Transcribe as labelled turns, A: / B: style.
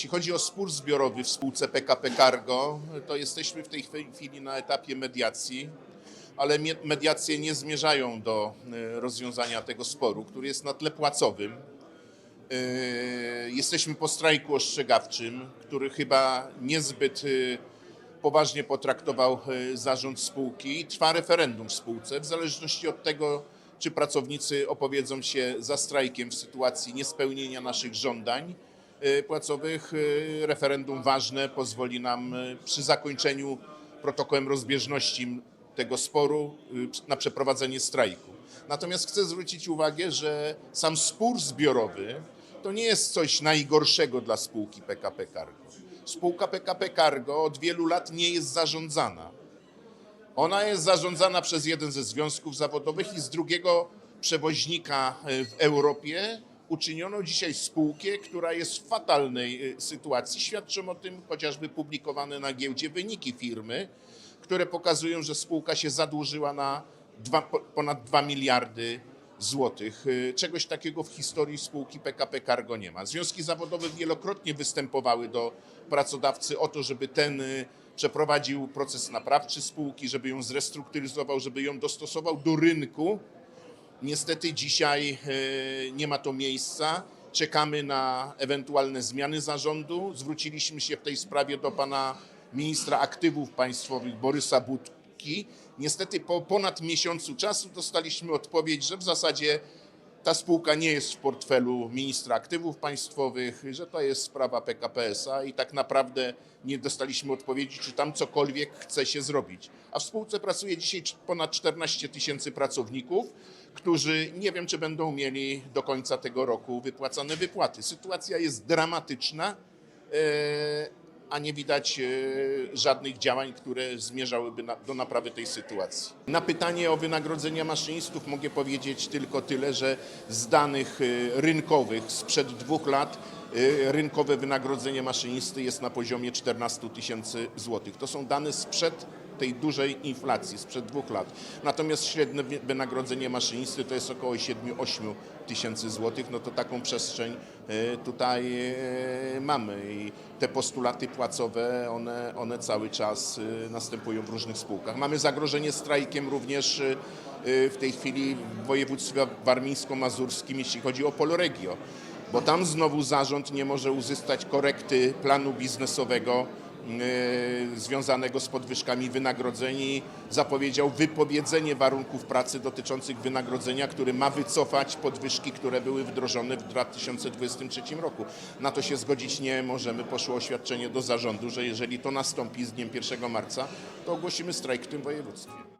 A: Jeśli chodzi o spór zbiorowy w spółce PKP Cargo, to jesteśmy w tej chwili na etapie mediacji, ale mediacje nie zmierzają do e, rozwiązania tego sporu, który jest na tle płacowym. E, Jesteśmy po strajku ostrzegawczym, który chyba niezbyt e, poważnie potraktował zarząd spółki trwa referendum w spółce. W zależności od tego, czy pracownicy opowiedzą się za strajkiem w sytuacji niespełnienia naszych żądań płacowych, e, referendum ważne pozwoli nam e, przy zakończeniu protokołem rozbieżności tego sporu na przeprowadzenie strajku. Natomiast chcę zwrócić uwagę, że sam spór zbiorowy to nie jest coś najgorszego dla spółki PKP Cargo. Spółka PKP Cargo od wielu lat nie jest zarządzana. Ona jest zarządzana przez jeden ze związków zawodowych i z drugiego przewoźnika w Europie uczyniono dzisiaj spółkę, która jest w fatalnej e, sytuacji. Świadczą o tym chociażby publikowane na giełdzie wyniki firmy, które pokazują, że spółka się zadłużyła na dwa, po- ponad 2 miliardy złotych. E, Czegoś takiego w historii spółki PKP Cargo nie ma. Związki zawodowe wielokrotnie występowały do pracodawcy o to, żeby ten e, przeprowadził proces naprawczy spółki, żeby ją zrestrukturyzował, żeby ją dostosował do rynku. Niestety dzisiaj e, nie ma to miejsca. Czekamy na ewentualne zmiany zarządu. Zwróciliśmy się w tej sprawie do pana ministra aktywów państwowych Borysa Budki. Niestety po ponad miesiącu czasu dostaliśmy odpowiedź, że w zasadzie ta spółka nie jest w portfelu ministra aktywów państwowych, że to jest sprawa PKP SA i tak naprawdę nie dostaliśmy odpowiedzi, czy tam cokolwiek chce się zrobić. A w spółce pracuje dzisiaj ponad 14 tysięcy pracowników, którzy nie wiem, czy będą mieli do końca tego roku wypłacane wypłaty. Sytuacja jest dramatyczna, e, a nie widać e, żadnych działań, które zmierzałyby do naprawy tej sytuacji. Na pytanie o wynagrodzenia maszynistów mogę powiedzieć tylko tyle, że z danych e, rynkowych sprzed dwóch lat e, rynkowe wynagrodzenie maszynisty jest na poziomie 14 tysięcy złotych. To są dane sprzed tej dużej inflacji sprzed dwóch lat. Natomiast średnie wy- wynagrodzenie maszynisty to jest około 7-8 tysięcy złotych. No to taką przestrzeń e, tutaj e, mamy i te postulaty płacowe, one, one cały czas e, następują w różnych spółkach. Mamy zagrożenie strajkiem również w tej chwili w województwie warmińsko-mazurskim, jeśli chodzi o Polregio, bo tam znowu zarząd nie może uzyskać korekty planu biznesowego związanego z podwyżkami wynagrodzeń i zapowiedział wypowiedzenie warunków pracy dotyczących wynagrodzenia, który ma wycofać podwyżki, które były wdrożone w 2023 roku. Na to się zgodzić nie możemy. Poszło oświadczenie do zarządu, że jeżeli to nastąpi z dniem 1 marca, to ogłosimy strajk w tym województwie.